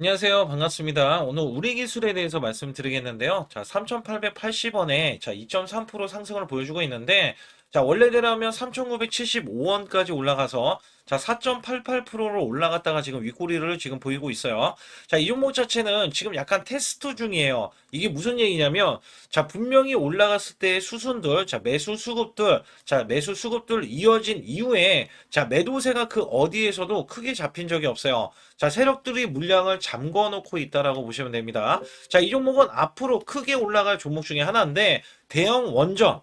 안녕하세요. 반갑습니다. 오늘 우리 기술에 대해서 말씀드리겠는데요. 자, 3,880원에 자, 2.3% 상승을 보여주고 있는데 자, 원래대로면 3,975원까지 올라가서 자, 4.88%로 올라갔다가 지금 윗꼬리를 지금 보이고 있어요. 자, 이 종목 자체는 지금 약간 테스트 중이에요. 이게 무슨 얘기냐면 자, 분명히 올라갔을 때의 수순들, 자, 매수 수급들, 자, 매수 수급들 이어진 이후에 자, 매도세가 그 어디에서도 크게 잡힌 적이 없어요. 자, 세력들이 물량을 잠궈 놓고 있다라고 보시면 됩니다. 자, 이 종목은 앞으로 크게 올라갈 종목 중에 하나인데 대형 원전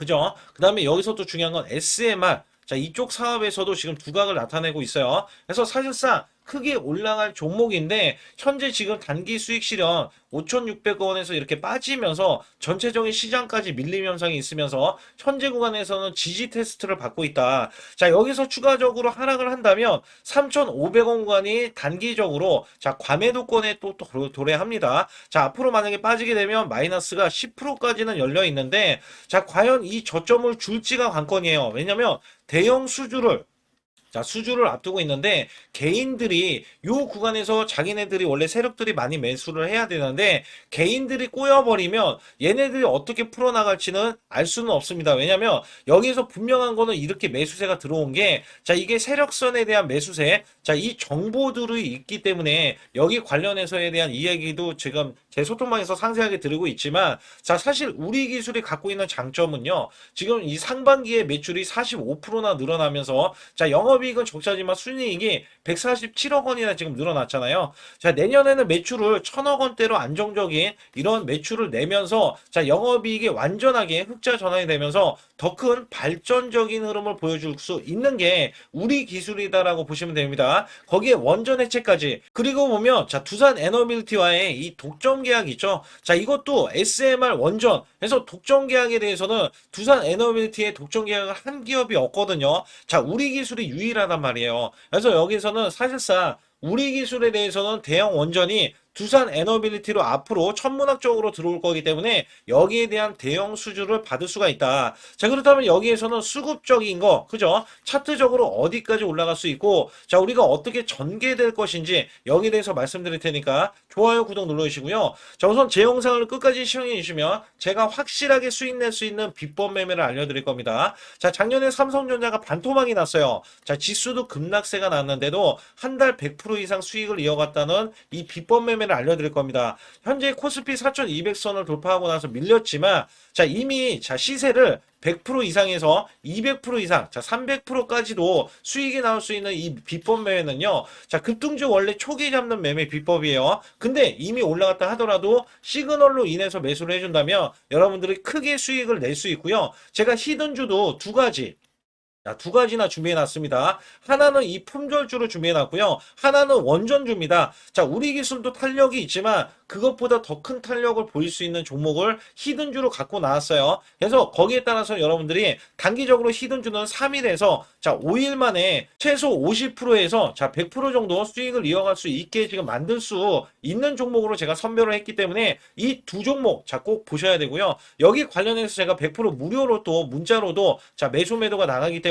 그죠? 그 다음에 여기서 또 중요한 건 SMR. 자, 이쪽 사업에서도 지금 두각을 나타내고 있어요. 그래서 사실상 크게 올라갈 종목인데, 현재 지금 단기 수익 실현 5,600원에서 이렇게 빠지면서 전체적인 시장까지 밀림 현상이 있으면서 현재 구간에서는 지지 테스트를 받고 있다. 자, 여기서 추가적으로 하락을 한다면 3,500원 구간이 단기적으로 자, 과매도권에 또, 또 도래합니다. 자, 앞으로 만약에 빠지게 되면 마이너스가 10%까지는 열려 있는데 자, 과연 이 저점을 줄지가 관건이에요. 왜냐면 대형 수주를 자, 수주를 앞두고 있는데 개인들이 요 구간에서 자기네들이 원래 세력들이 많이 매수를 해야 되는데 개인들이 꼬여버리면 얘네들이 어떻게 풀어나갈지는 알 수는 없습니다. 왜냐면 여기서 분명한 거는 이렇게 매수세가 들어온 게 자, 이게 세력선에 대한 매수세 자, 이 정보들이 있기 때문에 여기 관련해서에 대한 이야기도 지금 제 소통방에서 상세하게 드리고 있지만 자, 사실 우리 기술이 갖고 있는 장점은요. 지금 이 상반기에 매출이 45%나 늘어나면서 자, 영업 이익은 적자지만 순이익이 147억 원이나 지금 늘어났잖아요. 자, 내년에는 매출을 천억 원대로 안정적인 이런 매출을 내면서 자, 영업이익이 완전하게 흑자 전환이 되면서 더 큰 발전적인 흐름을 보여줄 수 있는 게 우리 기술이다라고 보시면 됩니다. 거기에 원전 해체까지 그리고 보면 자, 두산 에너빌티와의 이 독점 계약 있죠. 자, 이것도 SMR 원전 그래서 독점 계약에 대해서는 두산 에너빌티의 독점 계약을 한 기업이 없거든요. 자, 우리 기술이 유일 하단 말이에요. 그래서 여기서는 사실상 우리 기술에 대해서는 대형 원전이 두산 에너빌리티로 앞으로 천문학적으로 들어올 거기 때문에 여기에 대한 대형 수주를 받을 수가 있다. 자, 그렇다면 여기에서는 수급적인 거, 그죠? 차트적으로 어디까지 올라갈 수 있고, 자, 우리가 어떻게 전개될 것인지 여기에 대해서 말씀드릴 테니까 좋아요, 구독 눌러주시고요. 자, 우선 제 영상을 끝까지 시청해 주시면 제가 확실하게 수익 낼 수 있는 비법 매매를 알려드릴 겁니다. 자, 작년에 삼성전자가 반토막이 났어요. 자, 지수도 급락세가 났는데도 한 달 100% 이상 수익을 이어갔다는 이 비법 매매 를 알려드릴 겁니다. 현재 코스피 4200선을 돌파하고 나서 밀렸지만 자, 이미 자, 시세를 100% 이상에서 200% 이상, 자, 300%까지도 수익이 나올 수 있는 이 비법 매매는요. 자, 급등주 원래 초기 잡는 매매 비법이에요. 근데 이미 올라갔다 하더라도 시그널로 인해서 매수를 해준다면 여러분들이 크게 수익을 낼 수 있고요. 제가 히든주도 두 가지 자, 두 가지나 준비해 놨습니다. 하나는 이 품절주를 준비해 놨고요. 하나는 원전주입니다. 자, 우리 기술도 탄력이 있지만 그것보다 더 큰 탄력을 보일 수 있는 종목을 히든주로 갖고 나왔어요. 그래서 거기에 따라서 여러분들이 단기적으로 히든주는 3일에서 자, 5일 만에 최소 50%에서 자, 100% 정도 수익을 이어갈 수 있게 지금 만들 수 있는 종목으로 제가 선별을 했기 때문에 이 두 종목 자, 꼭 보셔야 되고요. 여기 관련해서 제가 100% 무료로 또 문자로도 자, 매수 매도가 나가기 때문에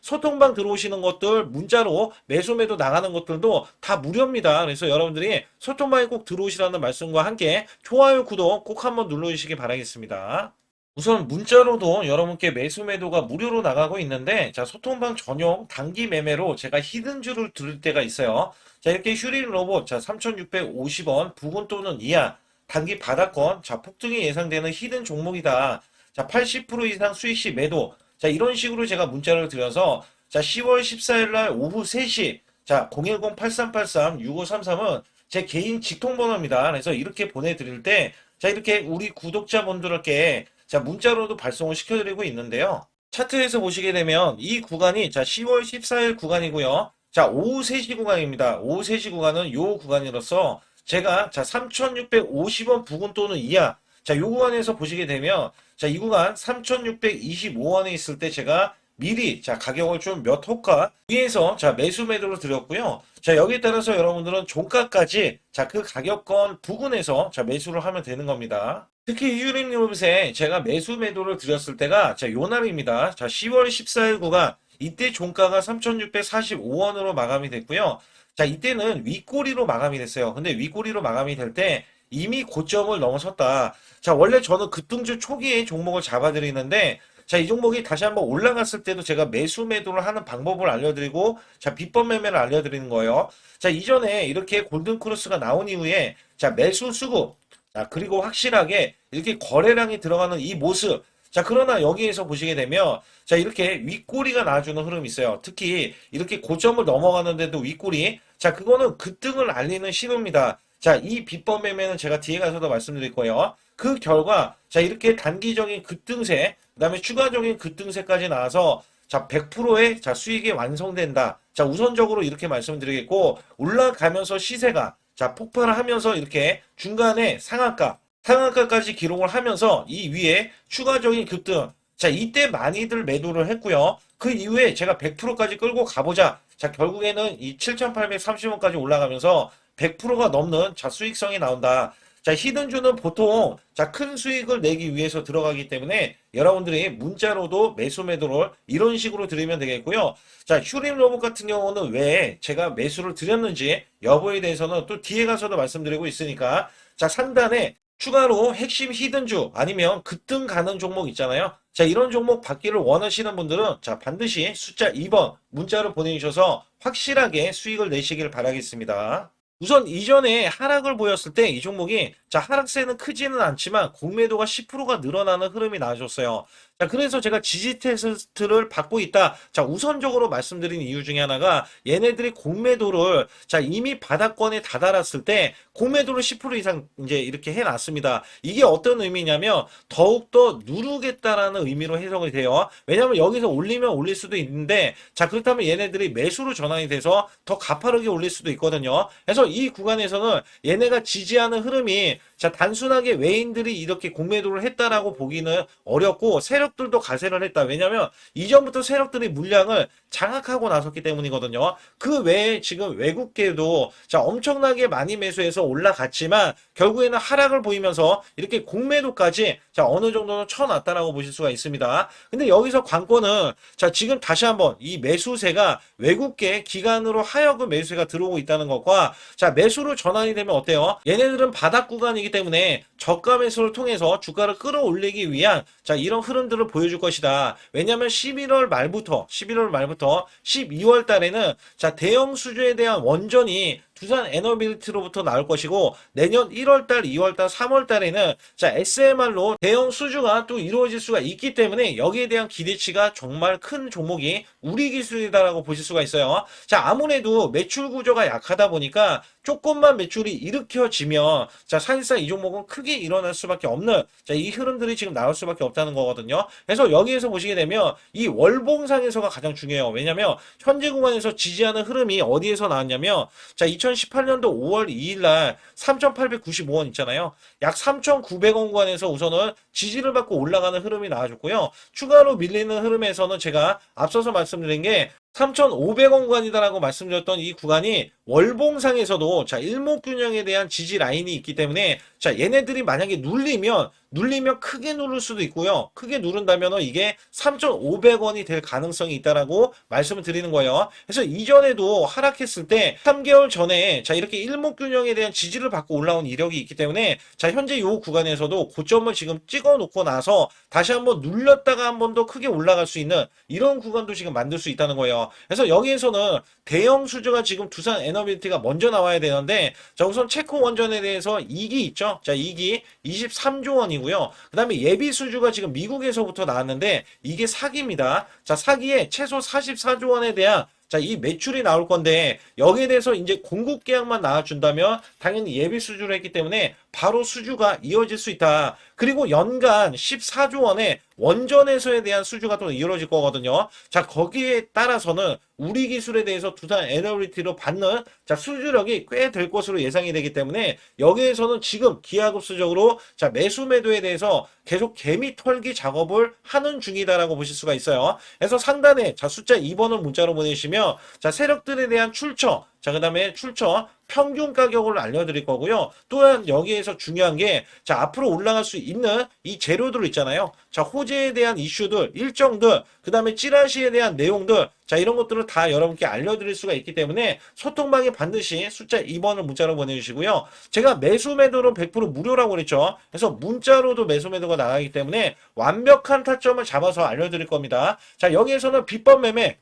소통방 들어오시는 것들 문자로 매수 매도 나가는 것들도 다 무료입니다. 그래서 여러분들이 소통방에 꼭 들어오시라는 말씀과 함께 좋아요, 구독 꼭 한번 눌러주시기 바라겠습니다. 우선 문자로도 여러분께 매수 매도가 무료로 나가고 있는데 자 소통방 전용 단기 매매로 제가 히든주를 들을 때가 있어요. 자 이렇게 휴린 로봇 자 3,650원 부근 또는 이하 단기 바닥권 자 폭등이 예상되는 히든 종목이다. 자 80% 이상 수익 시 매도 자 이런 식으로 제가 문자를 드려서 자 10월 14일 날 오후 3시 자 010-8383-6533은 제 개인 직통번호입니다. 그래서 이렇게 보내드릴 때 자 이렇게 우리 구독자분들께 자, 문자로도 발송을 시켜드리고 있는데요. 차트에서 보시게 되면 이 구간이 자, 10월 14일 구간이고요. 자, 오후 3시 구간입니다. 오후 3시 구간은 요 구간이로서 제가 자, 3,650원 부근 또는 이하 자, 요 구간에서 보시게 되면 자, 이 구간 3,625원에 있을 때 제가 미리 자 가격을 좀 몇 호가 위에서 자 매수 매도를 드렸고요. 자 여기에 따라서 여러분들은 종가까지 자 그 가격권 부근에서 자 매수를 하면 되는 겁니다. 특히 유럽에 제가 매수 매도를 드렸을 때가 자 요날입니다. 자 10월 14일 구간 이때 종가가 3,645원으로 마감이 됐고요. 자, 이때는 윗꼬리로 마감이 됐어요. 근데 윗꼬리로 마감이 될 때 이미 고점을 넘어섰다. 자, 원래 저는 급등주 초기에 종목을 잡아드리는데 자, 이 종목이 다시 한번 올라갔을 때도 제가 매수 매도를 하는 방법을 알려드리고, 자, 비법 매매를 알려드리는 거예요. 자, 이전에 이렇게 골든 크로스가 나온 이후에, 자, 매수 수급, 자, 그리고 확실하게 이렇게 거래량이 들어가는 이 모습, 자, 그러나 여기에서 보시게 되면, 자, 이렇게 윗꼬리가 나와주는 흐름이 있어요. 특히 이렇게 고점을 넘어가는데도 윗꼬리, 자, 그거는 급등을 알리는 신호입니다. 자, 이 비법 매매는 제가 뒤에 가서도 말씀드릴 거예요. 그 결과, 자, 이렇게 단기적인 급등세, 그 다음에 추가적인 급등세까지 나와서, 자, 100%의 자, 수익이 완성된다. 자, 우선적으로 이렇게 말씀드리겠고, 올라가면서 시세가, 자, 폭발을 하면서 이렇게 중간에 상한가, 상한가까지 기록을 하면서 이 위에 추가적인 급등. 자, 이때 많이들 매도를 했고요. 그 이후에 제가 100%까지 끌고 가보자. 자, 결국에는 이 7,830원까지 올라가면서 100%가 넘는 자, 수익성이 나온다. 자, 히든주는 보통 자, 큰 수익을 내기 위해서 들어가기 때문에 여러분들이 문자로도 매수 매도를 이런 식으로 드리면 되겠고요. 자, 휴림 로봇 같은 경우는 왜 제가 매수를 드렸는지 여부에 대해서는 또 뒤에 가서도 말씀드리고 있으니까 자, 상단에 추가로 핵심 히든주 아니면 급등 가는 종목 있잖아요. 자, 이런 종목 받기를 원하시는 분들은 자, 반드시 숫자 2번 문자로 보내주셔서 확실하게 수익을 내시길 바라겠습니다. 우선 이전에 하락을 보였을 때 이 종목이 자 하락세는 크지는 않지만 공매도가 10%가 늘어나는 흐름이 나와줬어요. 자 그래서 제가 지지 테스트를 받고 있다. 자 우선적으로 말씀드린 이유 중에 하나가 얘네들이 공매도를 자 이미 바닥권에 다다랐을 때 공매도를 10% 이상 이제 이렇게 해 놨습니다. 이게 어떤 의미냐면 더욱더 누르겠다라는 의미로 해석이 돼요. 왜냐하면 여기서 올리면 올릴 수도 있는데 자 그렇다면 얘네들이 매수로 전환이 돼서 더 가파르게 올릴 수도 있거든요. 그래서 이 구간에서는 얘네가 지지하는 흐름이 자 단순하게 외인들이 이렇게 공매도를 했다라고 보기는 어렵고 세력들도 가세를 했다. 왜냐하면 이전부터 세력들이 물량을 장악하고 나섰기 때문이거든요. 그 외에 지금 외국계도 자 엄청나게 많이 매수해서 올라갔지만 결국에는 하락을 보이면서 이렇게 공매도까지 자 어느 정도는 쳐놨다라고 보실 수가 있습니다. 근데 여기서 관건은 자 지금 다시 한번 이 매수세가 외국계 기관으로 하여금 매수세가 들어오고 있다는 것과 자 매수로 전환이 되면 어때요? 얘네들은 바닥 구간이기 때문에 저가 매수를 통해서 주가를 끌어올리기 위한 자 이런 흐름들을 보여줄 것이다. 왜냐하면 11월 말부터 11월 말부터 12월 달에는 자 대형 수주에 대한 원전이 두산 에너빌리티로부터 나올 것이고 내년 1월달, 2월달, 3월달에는 자 SMR로 대형 수주가 또 이루어질 수가 있기 때문에 여기에 대한 기대치가 정말 큰 종목이 우리 기술이다라고 보실 수가 있어요. 자 아무래도 매출 구조가 약하다 보니까 조금만 매출이 일으켜지면 자 사실상 이 종목은 크게 일어날 수밖에 없는 자 이 흐름들이 지금 나올 수밖에 없다는 거거든요. 그래서 여기에서 보시게 되면 이 월봉상에서가 가장 중요해요. 왜냐하면 현재 구간에서 지지하는 흐름이 어디에서 나왔냐면 자 2018년도 5월 2일 날 3,895원 있잖아요. 약 3,900원 구간에서 우선은 지지를 받고 올라가는 흐름이 나와줬고요. 추가로 밀리는 흐름에서는 제가 앞서서 말씀드린 게 3,500원 구간이다라고 말씀드렸던 이 구간이 월봉상에서도 자 일목균형에 대한 지지 라인이 있기 때문에 자 얘네들이 만약에 눌리면 눌리면 크게 누를 수도 있고요. 크게 누른다면 이게 3,500원이 될 가능성이 있다라고 말씀을 드리는 거예요. 그래서 이전에도 하락했을 때 3개월 전에 자 이렇게 일목균형에 대한 지지를 받고 올라온 이력이 있기 때문에 자 현재 이 구간에서도 고점을 지금 찍어 놓고 나서 다시 한번 눌렸다가 한 번 더 크게 올라갈 수 있는 이런 구간도 지금 만들 수 있다는 거예요. 그래서 여기에서는 대형 수주가 지금 두산 에너빌티가 먼저 나와야 되는데 자 우선 체코 원전에 대해서 2기 있죠. 자 2기 23조 원이고 요. 그 다음에 예비 수주가 지금 미국에서부터 나왔는데 이게 사기입니다. 자 사기에 최소 44조 원에 대한 자, 이 매출이 나올 건데 여기에 대해서 이제 공급 계약만 나와준다면 당연히 예비 수주를 했기 때문에 바로 수주가 이어질 수 있다. 그리고 연간 14조 원의 원전에서에 대한 수주가 또 이루어질 거거든요. 자, 거기에 따라서는 우리 기술에 대해서 두산 에너리티로 받는 자, 수주력이 꽤 될 것으로 예상이 되기 때문에 여기에서는 지금 기하급수적으로 자, 매수 매도에 대해서 계속 개미 털기 작업을 하는 중이다라고 보실 수가 있어요. 그래서 상단에 자, 숫자 2번을 문자로 보내시면 자, 세력들에 대한 출처 자, 그 다음에 출처 평균 가격을 알려드릴 거고요. 또한 여기에서 중요한 게, 자, 앞으로 올라갈 수 있는 이 재료들 있잖아요. 자, 호재에 대한 이슈들, 일정들, 그 다음에 찌라시에 대한 내용들, 자, 이런 것들을 다 여러분께 알려드릴 수가 있기 때문에 소통방에 반드시 숫자 2번을 문자로 보내주시고요. 제가 매수 매도는 100% 무료라고 그랬죠. 그래서 문자로도 매수 매도가 나가기 때문에 완벽한 타점을 잡아서 알려드릴 겁니다. 자, 여기에서는 비법 매매,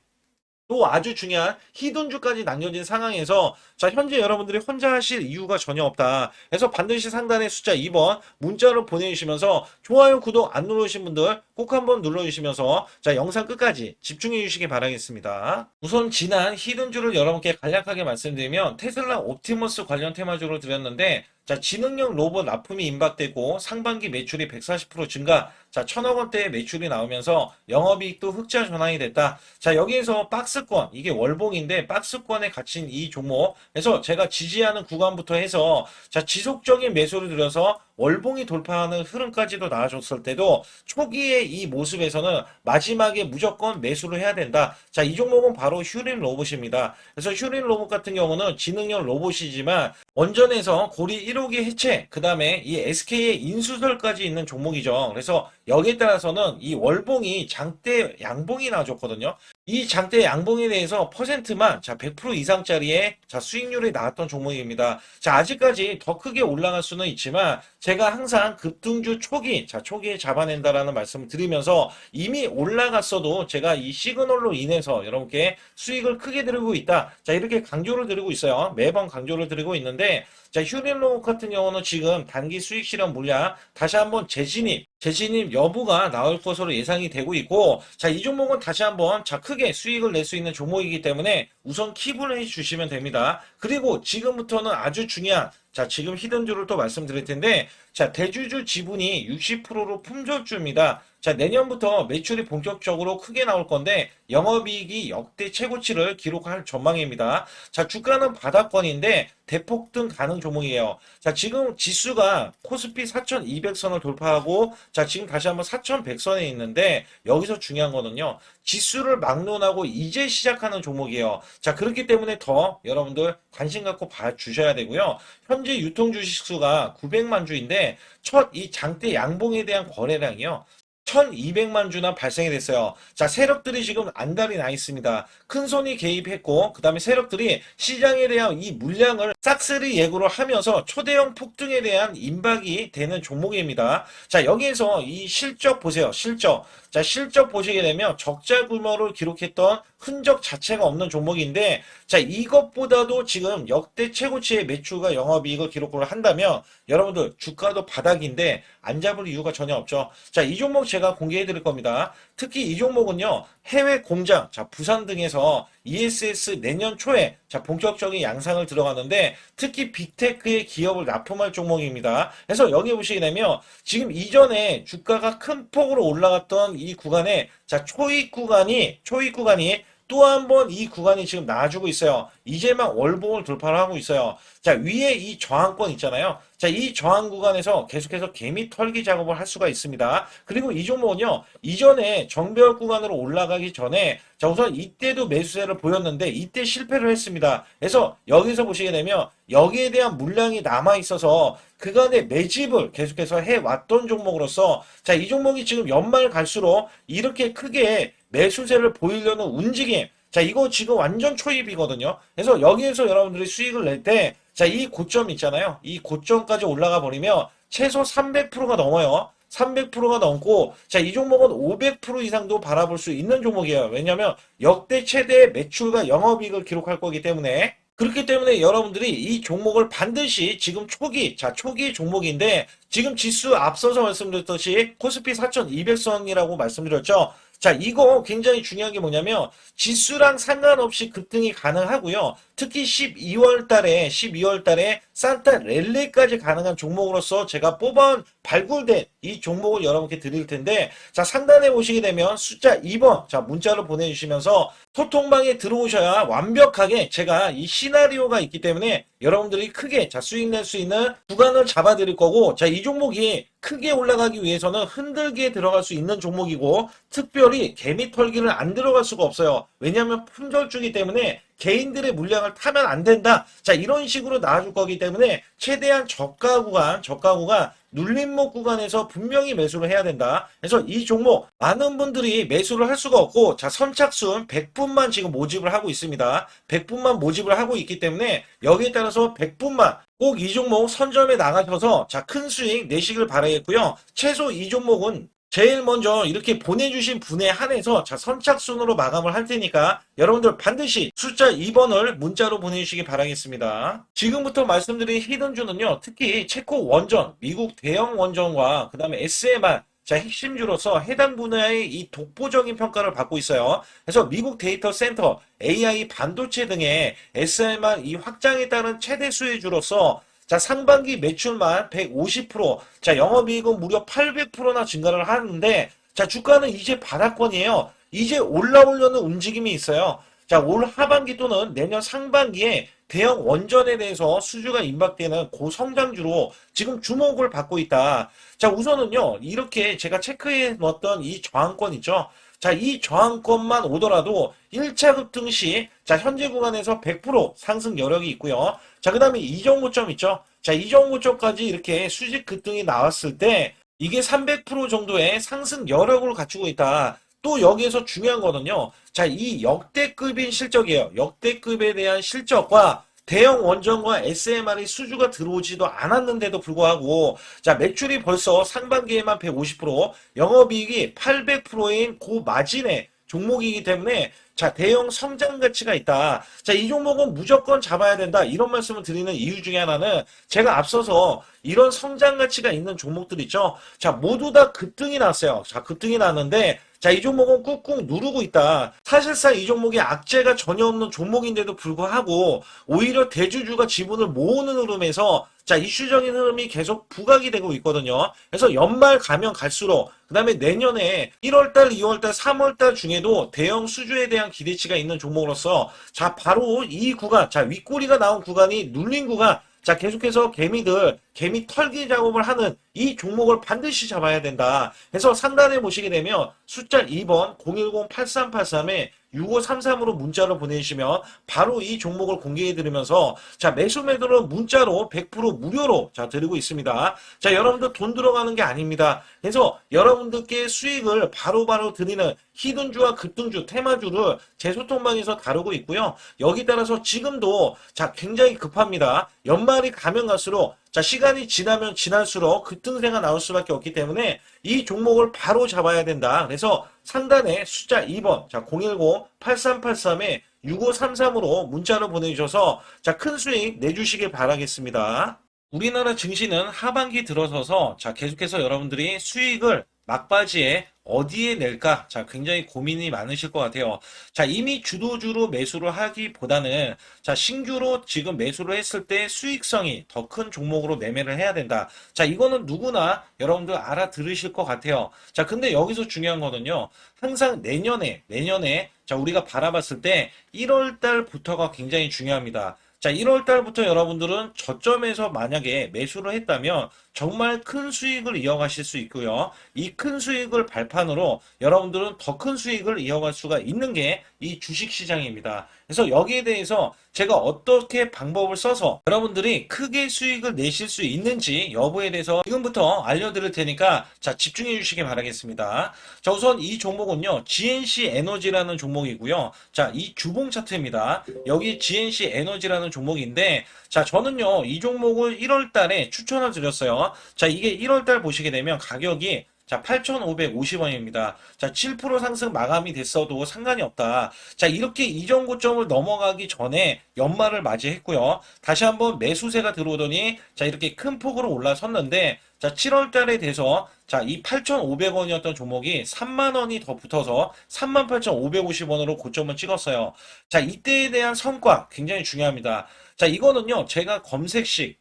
또 아주 중요한 히든주까지 남겨진 상황에서 자 현재 여러분들이 혼자 하실 이유가 전혀 없다. 그래서 반드시 상단에 숫자 2번 문자로 보내주시면서 좋아요 구독 안 누르신 분들 꼭 한번 눌러주시면서 자 영상 끝까지 집중해 주시기 바라겠습니다. 우선 지난 히든주를 여러분께 간략하게 말씀드리면 테슬라 옵티머스 관련 테마주로 드렸는데 자, 지능형 로봇 납품이 임박되고 상반기 매출이 140% 증가, 자, 천억 원대의 매출이 나오면서 영업이익도 흑자 전환이 됐다. 자, 여기에서 박스권, 이게 월봉인데 박스권에 갇힌 이 종목, 그래서 제가 지지하는 구간부터 해서 자, 지속적인 매수를 들여서 월봉이 돌파하는 흐름까지도 나와줬을 때도 초기의 이 모습에서는 마지막에 무조건 매수를 해야 된다. 자, 이 종목은 바로 휴린 로봇입니다. 그래서 휴린 로봇 같은 경우는 지능형 로봇이지만 원전에서 고리 1호기 해체, 그 다음에 이 SK의 인수설까지 있는 종목이죠. 그래서 여기에 따라서는 이 월봉이 장대 양봉이 나와줬거든요. 이 장대 양봉에 대해서 퍼센트만 자, 100% 이상짜리의 자, 수익률이 나왔던 종목입니다. 자, 아직까지 더 크게 올라갈 수는 있지만 제가 항상 급등주 초기, 자, 초기에 잡아낸다라는 말씀을 드리면서 이미 올라갔어도 제가 이 시그널로 인해서 여러분께 수익을 크게 드리고 있다. 자, 이렇게 강조를 드리고 있어요. 매번 강조를 드리고 있는데 자, 휴린로봇 같은 경우는 지금 단기 수익 실현 물량 다시 한번 재진입, 재진입 여부가 나올 것으로 예상이 되고 있고, 자, 이 종목은 다시 한번 자, 크게 수익을 낼 수 있는 종목이기 때문에 우선 킵을 해 주시면 됩니다. 그리고 지금부터는 아주 중요한 자, 지금 히든주를 또 말씀드릴 텐데, 자, 대주주 지분이 60%로 품절주입니다. 자, 내년부터 매출이 본격적으로 크게 나올 건데, 영업이익이 역대 최고치를 기록할 전망입니다. 자, 주가는 바닥권인데, 대폭등 가능 종목이에요. 자, 지금 지수가 코스피 4200선을 돌파하고, 자, 지금 다시 한번 4100선에 있는데, 여기서 중요한 거는요, 지수를 막론하고 이제 시작하는 종목이에요. 자, 그렇기 때문에 더 여러분들 관심 갖고 봐 주셔야 되고요. 현재 유통 주식 수가 900만 주인데, 첫 이 장대 양봉에 대한 거래량이요. 1200만 주나 발생이 됐어요. 자, 세력들이 지금 안달이 나 있습니다. 큰 손이 개입했고, 그 다음에 세력들이 시장에 대한 이 물량을 싹쓸이 예고를 하면서 초대형 폭등에 대한 임박이 되는 종목입니다. 자, 여기에서 이 실적 보세요. 실적. 자, 실적 보시게 되면 적자 규모를 기록했던 흔적 자체가 없는 종목인데, 자, 이것보다도 지금 역대 최고치의 매출과 영업이익을 기록을 한다면, 여러분들 주가도 바닥인데 안 잡을 이유가 전혀 없죠. 자, 이 종목 제가 공개해 드릴 겁니다. 특히 이 종목은요, 해외 공장, 자, 부산 등에서 ESS 내년 초에 자, 본격적인 양상을 들어가는데 특히 빅테크의 기업을 납품할 종목입니다. 그래서 여기 보시게 되면 지금 이전에 주가가 큰 폭으로 올라갔던 이 구간에 자, 초익 구간이 초익 구간이 또 한 번 이 구간이 지금 나와주고 있어요. 이제만 월봉을 돌파를 하고 있어요. 자, 위에 이 저항권 있잖아요. 자, 이 저항 구간에서 계속해서 개미 털기 작업을 할 수가 있습니다. 그리고 이 종목은요, 이전에 정별 구간으로 올라가기 전에, 자, 우선 이때도 매수세를 보였는데, 이때 실패를 했습니다. 그래서 여기서 보시게 되면, 여기에 대한 물량이 남아 있어서, 그간의 매집을 계속해서 해왔던 종목으로서, 자, 이 종목이 지금 연말 갈수록 이렇게 크게 매수세를 보이려는 움직임, 자, 이거 지금 완전 초입이거든요. 그래서 여기에서 여러분들이 수익을 낼 때, 자, 이 고점 있잖아요. 이 고점까지 올라가 버리면 최소 300%가 넘어요. 300%가 넘고, 자, 이 종목은 500% 이상도 바라볼 수 있는 종목이에요. 왜냐면 역대 최대 매출과 영업이익을 기록할 거기 때문에. 그렇기 때문에 여러분들이 이 종목을 반드시 지금 초기, 자, 초기 종목인데, 지금 지수 앞서서 말씀드렸듯이 코스피 4200선이라고 말씀드렸죠. 자, 이거 굉장히 중요한 게 뭐냐면 지수랑 상관없이 급등이 가능하고요. 특히 12월 달에 12월 달에 산타 랠리까지 가능한 종목으로서 제가 뽑아온 발굴된 이 종목을 여러분께 드릴 텐데 자, 상단에 보시게 되면 숫자 2번 자, 문자로 보내 주시면서 소통방에 들어오셔야 완벽하게 제가 이 시나리오가 있기 때문에 여러분들이 크게 자, 수익 낼 수 있는 구간을 잡아 드릴 거고 자, 이 종목이 크게 올라가기 위해서는 흔들기에 들어갈 수 있는 종목이고 특별히 개미 털기를 안 들어갈 수가 없어요. 왜냐하면 품절주기 때문에 개인들의 물량을 타면 안 된다. 자, 이런 식으로 나와줄 거기 때문에 최대한 저가 구간, 저가 구간, 눌림목 구간에서 분명히 매수를 해야 된다. 그래서 이 종목 많은 분들이 매수를 할 수가 없고 자 선착순 100분만 지금 모집을 하고 있습니다. 100분만 모집을 하고 있기 때문에 여기에 따라서 100분만 꼭 이 종목 선점에 나가셔서 자 큰 수익 내시길 바라겠고요. 최소 이 종목은 제일 먼저 이렇게 보내주신 분에 한해서 자 선착순으로 마감을 할 테니까 여러분들 반드시 숫자 2번을 문자로 보내주시기 바라겠습니다. 지금부터 말씀드린 히든주는요 특히 체코 원전, 미국 대형 원전과 그 다음에 SMR 자, 핵심주로서 해당 분야의 이 독보적인 평가를 받고 있어요. 그래서 미국 데이터 센터, AI 반도체 등의 SMR 이 확장에 따른 최대 수혜주로서 자, 상반기 매출만 150%, 자, 영업이익은 무려 800%나 증가를 하는데, 자, 주가는 이제 바닥권이에요. 이제 올라오려는 움직임이 있어요. 자, 올 하반기 또는 내년 상반기에 대형 원전에 대해서 수주가 임박되는 고성장주로 지금 주목을 받고 있다. 자, 우선은요, 이렇게 제가 체크해 놓았던 이 저항권 있죠? 자, 이 저항권만 오더라도 1차 급등 시, 자, 현재 구간에서 100% 상승 여력이 있고요. 자, 그 다음에 이정고점 있죠? 자, 이정고점까지 이렇게 수직 급등이 나왔을 때, 이게 300% 정도의 상승 여력을 갖추고 있다. 또 여기에서 중요한 거는요. 자, 이 역대급인 실적이에요. 역대급에 대한 실적과 대형 원전과 SMR의 수주가 들어오지도 않았는데도 불구하고 자 매출이 벌써 상반기에만 150% 영업이익이 800%인 고마진의 종목이기 때문에 자 대형 성장 가치가 있다. 자 이 종목은 무조건 잡아야 된다. 이런 말씀을 드리는 이유 중에 하나는 제가 앞서서 이런 성장 가치가 있는 종목들 있죠. 자 모두 다 급등이 났어요. 자 급등이 났는데 자, 이 종목은 꾹꾹 누르고 있다. 사실상 이 종목이 악재가 전혀 없는 종목인데도 불구하고 오히려 대주주가 지분을 모으는 흐름에서 자, 이슈적인 흐름이 계속 부각이 되고 있거든요. 그래서 연말 가면 갈수록 그 다음에 내년에 1월달, 2월달, 3월달 중에도 대형 수주에 대한 기대치가 있는 종목으로서 자, 바로 이 구간, 자, 윗꼬리가 나온 구간이 눌린 구간 자, 계속해서 개미들, 개미 털기 작업을 하는 이 종목을 반드시 잡아야 된다. 그래서 상단에 보시게 되면 숫자 2번 010-8383에 6533으로 문자로 보내주시면 바로 이 종목을 공개해 드리면서 자 매수 매도는 문자로 100% 무료로 자 드리고 있습니다. 자 여러분들 돈 들어가는 게 아닙니다. 그래서 여러분들께 수익을 바로바로 드리는 히든주와 급등주, 테마주를 제 소통방에서 다루고 있고요. 여기 따라서 지금도 자 굉장히 급합니다. 연말이 가면 갈수록 자 시간이 지나면 지날수록 급등세가 나올 수밖에 없기 때문에 이 종목을 바로 잡아야 된다. 그래서 상단에 숫자 2번 자 010-8383에 6533으로 문자로 보내주셔서 자 큰 수익 내주시길 바라겠습니다. 우리나라 증시는 하반기 들어서서 자 계속해서 여러분들이 수익을 막바지에 어디에 낼까? 자, 굉장히 고민이 많으실 것 같아요. 자, 이미 주도주로 매수를 하기보다는 자, 신규로 지금 매수를 했을 때 수익성이 더 큰 종목으로 매매를 해야 된다. 자, 이거는 누구나 여러분들 알아들으실 것 같아요. 자, 근데 여기서 중요한 거는요. 항상 내년에, 내년에 자, 우리가 바라봤을 때 1월 달부터가 굉장히 중요합니다. 자, 1월 달부터 여러분들은 저점에서 만약에 매수를 했다면 정말 큰 수익을 이어가실 수 있고요. 이 큰 수익을 발판으로 여러분들은 더 큰 수익을 이어갈 수가 있는 게 이 주식 시장입니다. 그래서 여기에 대해서 제가 어떻게 방법을 써서 여러분들이 크게 수익을 내실 수 있는지 여부에 대해서 지금부터 알려드릴 테니까 자 집중해 주시기 바라겠습니다. 자 우선 이 종목은요 GNC 에너지라는 종목이고요. 자 이 주봉 차트입니다. 여기 GNC 에너지라는 종목인데 자 저는요 이 종목을 1월 달에 추천을 드렸어요. 자 이게 1월 달 보시게 되면 가격이 자, 8,550원입니다. 자, 7% 상승 마감이 됐어도 상관이 없다. 자, 이렇게 이전 고점을 넘어가기 전에 연말을 맞이했고요. 다시 한번 매수세가 들어오더니 자, 이렇게 큰 폭으로 올라섰는데 자, 7월 달에 돼서 자, 이 8,500원이었던 종목이 3만 원이 더 붙어서 38,550원으로 고점을 찍었어요. 자, 이때에 대한 성과 굉장히 중요합니다. 자, 이거는요. 제가 검색식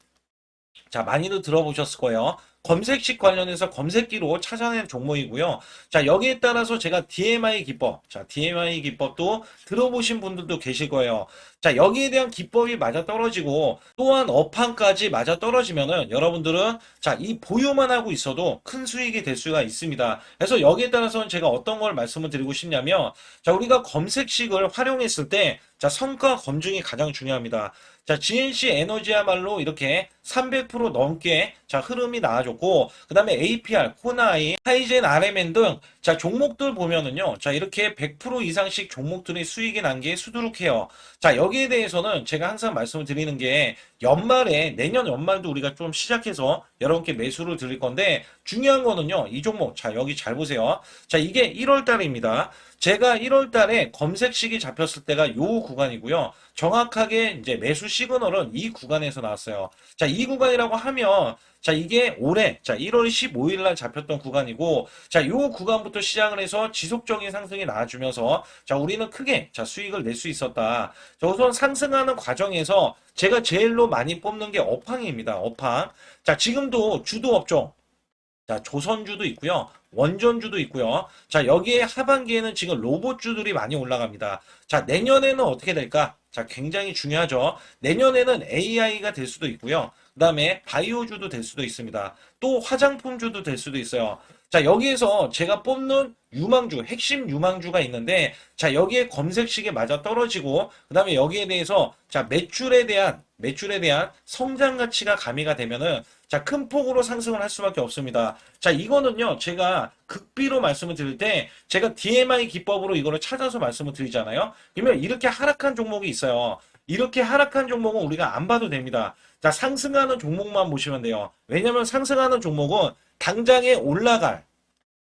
자, 많이들 들어보셨을 거예요. 검색식 관련해서 검색기로 찾아낸 종목이고요. 자, 여기에 따라서 제가 DMI 기법, 자, DMI 기법도 들어보신 분들도 계실 거예요. 자, 여기에 대한 기법이 맞아 떨어지고 또한 업황까지 맞아 떨어지면은 여러분들은 자, 이 보유만 하고 있어도 큰 수익이 될 수가 있습니다. 그래서 여기에 따라서는 제가 어떤 걸 말씀을 드리고 싶냐면 자, 우리가 검색식을 활용했을 때 자, 성과 검증이 가장 중요합니다. 자, GNC 에너지야말로 이렇게 300% 넘게 자, 흐름이 나와줬고, 그 다음에 APR, 코나이, 하이젠 RMN 등 자, 종목들 보면은요. 자, 이렇게 100% 이상씩 종목들이 수익이 난 게 수두룩해요. 자, 여기에 대해서는 제가 항상 말씀을 드리는 게 연말에 내년 연말도 우리가 좀 시작해서 여러분께 매수를 드릴 건데 중요한 거는요. 이 종목 자, 여기 잘 보세요. 자, 이게 1월 달입니다. 제가 1월 달에 검색식이 잡혔을 때가 요 구간이고요. 정확하게 이제 매수 시그널은 이 구간에서 나왔어요. 자, 이 구간이라고 하면 자, 이게 올해 자, 1월 15일 날 잡혔던 구간이고 자, 요 구간부터 시작을 해서 지속적인 상승이 나와주면서 자, 우리는 크게 자, 수익을 낼 수 있었다. 자, 우선 상승하는 과정에서 제가 제일로 많이 뽑는 게 업황입니다. 업황. 자, 지금도 주도 업종 자, 조선주도 있고요. 원전주도 있고요. 자, 여기에 하반기에는 지금 로봇주들이 많이 올라갑니다. 자, 내년에는 어떻게 될까? 자, 굉장히 중요하죠. 내년에는 AI가 될 수도 있고요. 그 다음에 바이오주도 될 수도 있습니다. 또 화장품주도 될 수도 있어요. 자, 여기에서 제가 뽑는 유망주, 핵심 유망주가 있는데, 자, 여기에 검색식에 맞아 떨어지고, 그 다음에 여기에 대해서, 자, 매출에 대한, 매출에 대한 성장 가치가 가미가 되면은, 자, 큰 폭으로 상승을 할 수밖에 없습니다. 자, 이거는요, 제가 극비로 말씀을 드릴 때, 제가 DMI 기법으로 이거를 찾아서 말씀을 드리잖아요. 그러면 이렇게 하락한 종목이 있어요. 이렇게 하락한 종목은 우리가 안 봐도 됩니다. 자, 상승하는 종목만 보시면 돼요. 왜냐면 상승하는 종목은 당장에 올라갈,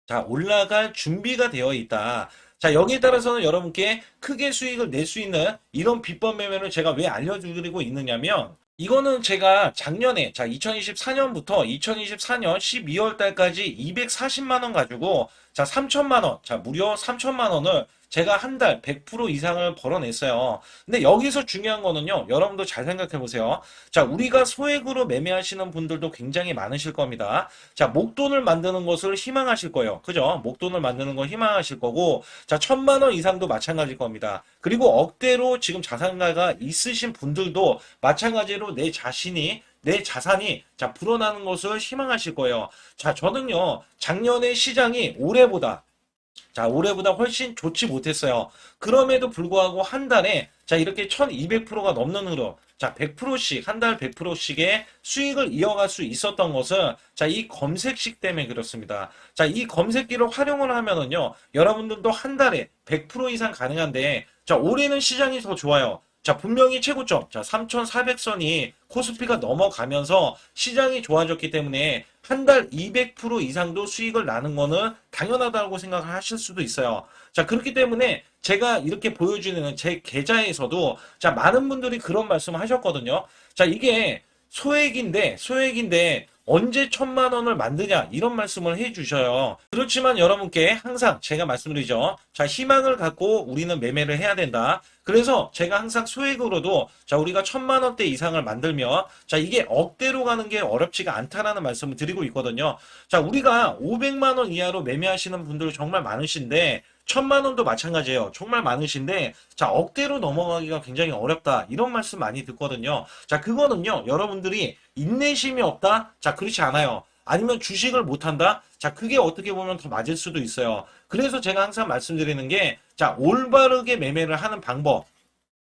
자, 올라갈 준비가 되어 있다. 자, 여기에 따라서는 여러분께 크게 수익을 낼 수 있는 이런 비법 매매를 제가 왜 알려드리고 있느냐면, 이거는 제가 작년에, 자, 2024년부터 2024년 12월 달까지 240만 원 가지고, 자, 3천만 원, 자, 무려 3천만 원을 제가 한 달 100% 이상을 벌어냈어요. 근데 여기서 중요한 거는요, 여러분도 잘 생각해 보세요. 자, 우리가 소액으로 매매하시는 분들도 굉장히 많으실 겁니다. 자, 목돈을 만드는 것을 희망하실 거예요. 그죠? 목돈을 만드는 걸 희망하실 거고, 자, 천만 원 이상도 마찬가지일 겁니다. 그리고 억대로 지금 자산가가 있으신 분들도 마찬가지로 내 자신이 내 자산이 자 불어나는 것을 희망하실 거예요. 자, 저는요 작년에 시장이 올해보다 자, 올해보다 훨씬 좋지 못했어요. 그럼에도 불구하고 한 달에 자, 이렇게 1200%가 넘는 흐름. 자, 100%씩, 한 달 100%씩의 수익을 이어갈 수 있었던 것은 자, 이 검색식 때문에 그렇습니다. 자, 이 검색기를 활용을 하면은요, 여러분들도 한 달에 100% 이상 가능한데, 자, 올해는 시장이 더 좋아요. 자, 분명히 최고점. 자, 3,400선이 코스피가 넘어가면서 시장이 좋아졌기 때문에 한 달 200% 이상도 수익을 나는 거는 당연하다고 생각을 하실 수도 있어요. 자, 그렇기 때문에 제가 이렇게 보여주는 제 계좌에서도 자, 많은 분들이 그런 말씀을 하셨거든요. 자, 이게 소액인데, 소액인데, 언제 천만 원을 만드냐 이런 말씀을 해 주셔요. 그렇지만 여러분께 항상 제가 말씀드리죠. 자, 희망을 갖고 우리는 매매를 해야 된다. 그래서 제가 항상 소액으로도 자, 우리가 천만 원대 이상을 만들면 자, 이게 억대로 가는 게 어렵지가 않다라는 말씀을 드리고 있거든요. 자, 우리가 500만 원 이하로 매매하시는 분들 정말 많으신데 천만 원도 마찬가지예요. 정말 많으신데 자 억대로 넘어가기가 굉장히 어렵다 이런 말씀 많이 듣거든요. 자 그거는요 여러분들이 인내심이 없다. 자 그렇지 않아요. 아니면 주식을 못한다? 자, 그게 어떻게 보면 더 맞을 수도 있어요. 그래서 제가 항상 말씀드리는 게, 자, 올바르게 매매를 하는 방법.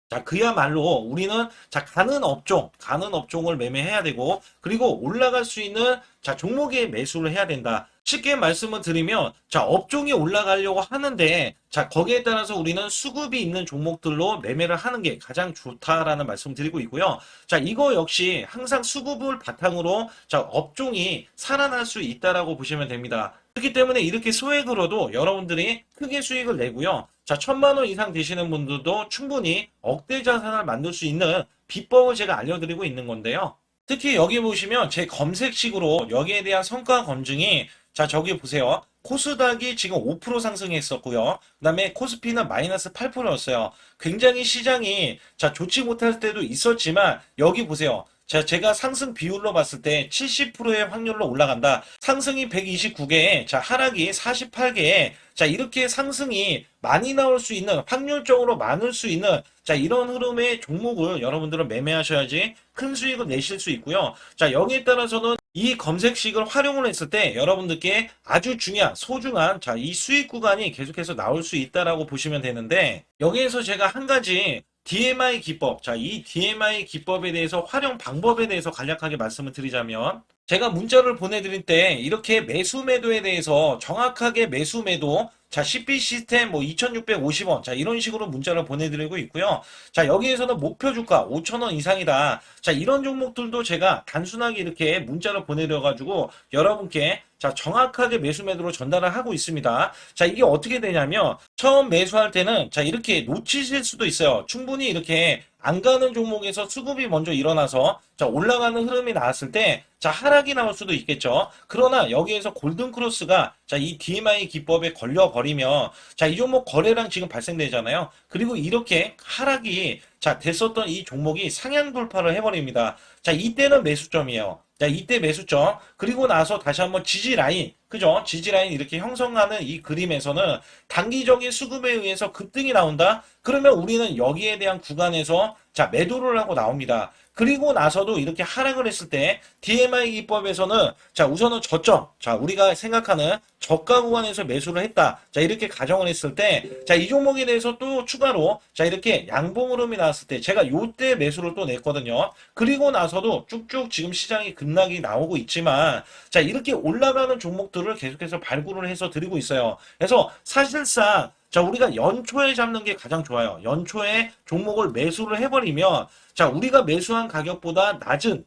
자, 그야말로 우리는 자, 가는 업종, 가는 업종을 매매해야 되고, 그리고 올라갈 수 있는 자, 종목에 매수를 해야 된다. 쉽게 말씀을 드리면, 자, 업종이 올라가려고 하는데, 자, 거기에 따라서 우리는 수급이 있는 종목들로 매매를 하는 게 가장 좋다라는 말씀 드리고 있고요. 자, 이거 역시 항상 수급을 바탕으로, 자, 업종이 살아날 수 있다라고 보시면 됩니다. 그렇기 때문에 이렇게 소액으로도 여러분들이 크게 수익을 내고요. 자, 천만 원 이상 되시는 분들도 충분히 억대 자산을 만들 수 있는 비법을 제가 알려드리고 있는 건데요. 특히 여기 보시면 제 검색식으로 여기에 대한 성과 검증이 자, 저기 보세요. 코스닥이 지금 5% 상승했었고요. 그 다음에 코스피는 마이너스 8%였어요. 굉장히 시장이 자, 좋지 못할 때도 있었지만 여기 보세요. 자, 제가 상승 비율로 봤을 때 70%의 확률로 올라간다. 상승이 129개에, 자, 하락이 48개에, 자, 이렇게 상승이 많이 나올 수 있는, 확률적으로 많을 수 있는, 자, 이런 흐름의 종목을 여러분들은 매매하셔야지 큰 수익을 내실 수 있고요. 자, 여기에 따라서는 이 검색식을 활용을 했을 때 여러분들께 아주 중요한, 소중한, 자, 이 수익 구간이 계속해서 나올 수 있다라고 보시면 되는데, 여기에서 제가 한 가지 DMI 기법, 자, 이 DMI 기법에 대해서 활용 방법에 대해서 간략하게 말씀을 드리자면, 제가 문자를 보내드릴 때 이렇게 매수 매도에 대해서 정확하게 매수 매도, 자, CP 시스템 뭐 2650원, 자, 이런 식으로 문자를 보내드리고 있고요. 자, 여기에서는 목표 주가 5천원 이상이다. 자, 이런 종목들도 제가 단순하게 이렇게 문자를 보내드려가지고 여러분께 자, 정확하게 매수 매도로 전달을 하고 있습니다. 자, 이게 어떻게 되냐면 처음 매수할 때는 자, 이렇게 놓치실 수도 있어요. 충분히 이렇게 안 가는 종목에서 수급이 먼저 일어나서 자, 올라가는 흐름이 나왔을 때 자, 하락이 나올 수도 있겠죠. 그러나 여기에서 골든 크로스가 자, 이 DMI 기법에 걸려 버리면 자, 이 종목 거래량 지금 발생되잖아요. 그리고 이렇게 하락이 자, 됐었던 이 종목이 상향 돌파를 해 버립니다. 자, 이때는 매수점이에요. 자, 이때 매수점. 그리고 나서 다시 한번 지지 라인. 그죠? 지지 라인 이렇게 형성하는 이 그림에서는 단기적인 수급에 의해서 급등이 나온다? 그러면 우리는 여기에 대한 구간에서 자, 매도를 하고 나옵니다. 그리고 나서도 이렇게 하락을 했을 때 DMI 기법에서는 자, 우선은 저점. 자, 우리가 생각하는 저가 구간에서 매수를 했다. 자, 이렇게 가정을 했을 때 자, 이 종목에 대해서 또 추가로 자, 이렇게 양봉 흐름이 나왔을 때 제가 요때 매수를 또 냈거든요. 그리고 나서도 쭉쭉 지금 시장이 급락이 나오고 있지만 자, 이렇게 올라가는 종목들을 계속해서 발굴을 해서 드리고 있어요. 그래서 사실상 자, 우리가 연초에 잡는 게 가장 좋아요. 연초에 종목을 매수를 해버리면, 자, 우리가 매수한 가격보다 낮은,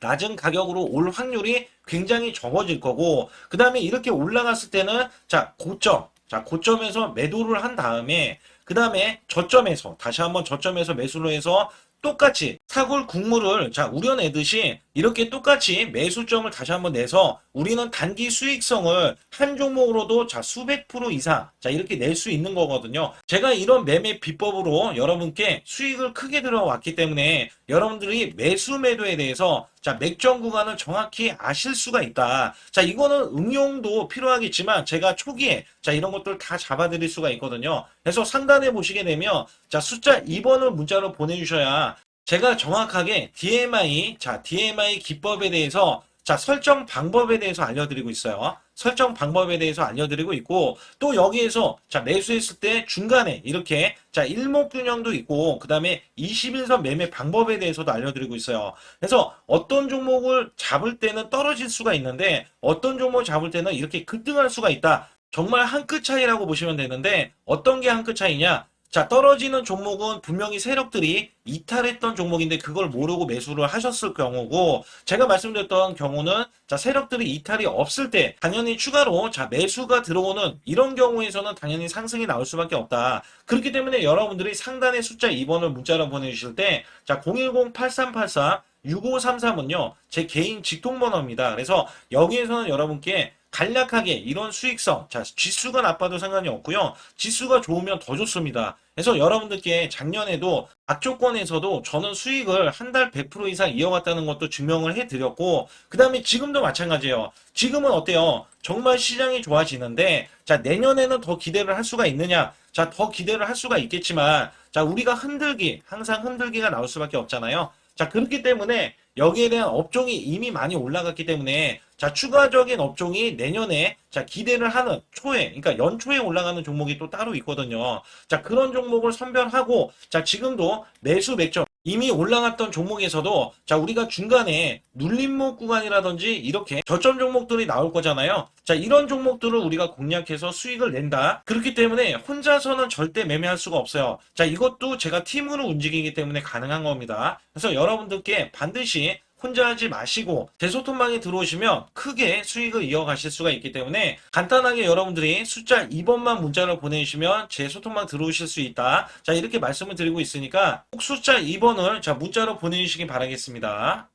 낮은 가격으로 올 확률이 굉장히 적어질 거고, 그 다음에 이렇게 올라갔을 때는, 자, 고점, 자, 고점에서 매도를 한 다음에, 그 다음에 저점에서, 다시 한번 저점에서 매수를 해서 똑같이 사골 국물을 자 우려내듯이 이렇게 똑같이 매수점을 다시 한번 내서 우리는 단기 수익성을 한 종목으로도 자 수백 프로 이상 자 이렇게 낼 수 있는 거거든요. 제가 이런 매매 비법으로 여러분께 수익을 크게 들어왔기 때문에 여러분들이 매수 매도에 대해서 자 맥점 구간을 정확히 아실 수가 있다. 자 이거는 응용도 필요하겠지만 제가 초기에 자 이런 것들 다 잡아드릴 수가 있거든요. 그래서 상단에 보시게 되면 자 숫자 2번을 문자로 보내주셔야 제가 정확하게 DMI, 자, DMI 기법에 대해서, 자, 설정 방법에 대해서 알려드리고 있어요. 설정 방법에 대해서 알려드리고 있고, 또 여기에서, 자, 매수했을 때 중간에 이렇게, 자, 일목균형도 있고, 그 다음에 21선 매매 방법에 대해서도 알려드리고 있어요. 그래서 어떤 종목을 잡을 때는 떨어질 수가 있는데, 어떤 종목을 잡을 때는 이렇게 급등할 수가 있다. 정말 한 끗 차이라고 보시면 되는데, 어떤 게 한 끗 차이냐? 자, 떨어지는 종목은 분명히 세력들이 이탈했던 종목인데 그걸 모르고 매수를 하셨을 경우고 제가 말씀드렸던 경우는 자, 세력들이 이탈이 없을 때 당연히 추가로 자, 매수가 들어오는 이런 경우에서는 당연히 상승이 나올 수밖에 없다. 그렇기 때문에 여러분들이 상단의 숫자 2번을 문자로 보내주실 때 자, 010-8384 6533은요, 제 개인 직통번호입니다. 그래서 여기에서는 여러분께 간략하게 이런 수익성, 자, 지수가 나빠도 상관이 없고요. 지수가 좋으면 더 좋습니다. 그래서 여러분들께 작년에도 악조건에서도 저는 수익을 한 달 100% 이상 이어갔다는 것도 증명을 해드렸고, 그 다음에 지금도 마찬가지예요. 지금은 어때요? 정말 시장이 좋아지는데, 자, 내년에는 더 기대를 할 수가 있느냐? 자, 더 기대를 할 수가 있겠지만, 자, 우리가 흔들기, 항상 흔들기가 나올 수밖에 없잖아요. 자, 그렇기 때문에 여기에 대한 업종이 이미 많이 올라갔기 때문에 자, 추가적인 업종이 내년에 자, 기대를 하는 초에, 그러니까 연초에 올라가는 종목이 또 따로 있거든요. 자, 그런 종목을 선별하고 자, 지금도 매수 맥점 이미 올라갔던 종목에서도 자, 우리가 중간에 눌림목 구간이라든지 이렇게 저점 종목들이 나올 거잖아요. 자, 이런 종목들을 우리가 공략해서 수익을 낸다. 그렇기 때문에 혼자서는 절대 매매할 수가 없어요. 자, 이것도 제가 팀으로 움직이기 때문에 가능한 겁니다. 그래서 여러분들께 반드시 혼자 하지 마시고 제 소통방에 들어오시면 크게 수익을 이어가실 수가 있기 때문에 간단하게 여러분들이 숫자 2번만 문자를 보내주시면 제 소통방 들어오실 수 있다. 자 이렇게 말씀을 드리고 있으니까 꼭 숫자 2번을 자 문자로 보내주시기 바라겠습니다.